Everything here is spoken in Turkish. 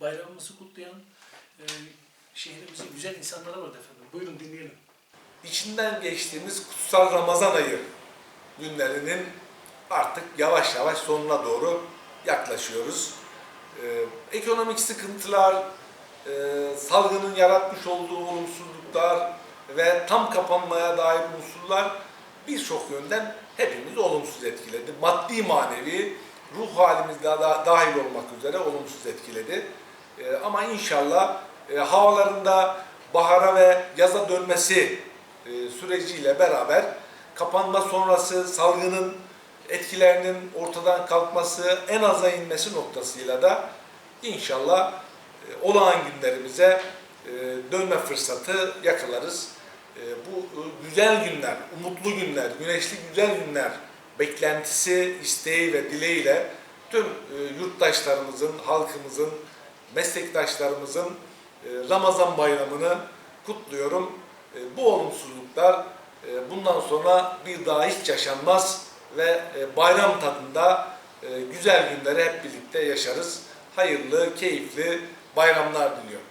bayramımızı kutlayan e, şehrimizin güzel insanları vardı efendim. Buyurun dinleyelim. İçinden geçtiğimiz kutsal Ramazan ayı günlerinin artık yavaş yavaş sonuna doğru yaklaşıyoruz. Ee, ekonomik sıkıntılar, e, salgının yaratmış olduğu olumsuzluklar ve tam kapanmaya dair unsurlar birçok yönden hepimizi olumsuz etkiledi. Maddi manevi ruh halimiz de da- dahil olmak üzere olumsuz etkiledi. Ee, ama inşallah e, havalarında bahara ve yaza dönmesi e, süreciyle beraber kapanma sonrası salgının etkilerinin ortadan kalkması, en aza inmesi noktasıyla da inşallah e, olağan günlerimize e, dönme fırsatı yakalarız. E, bu e, güzel günler, umutlu günler, güneşli güzel günler beklentisi, isteği ve dileğiyle tüm e, yurttaşlarımızın, halkımızın, meslektaşlarımızın e, Ramazan bayramını kutluyorum. E, Bu olumsuzluklar e, bundan sonra bir daha hiç yaşanmaz ve bayram tadında güzel günleri hep birlikte yaşarız. Hayırlı, keyifli bayramlar diliyorum.